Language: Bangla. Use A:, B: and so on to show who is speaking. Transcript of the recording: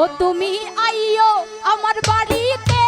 A: ও তুমি আইও আমার বাড়িতে।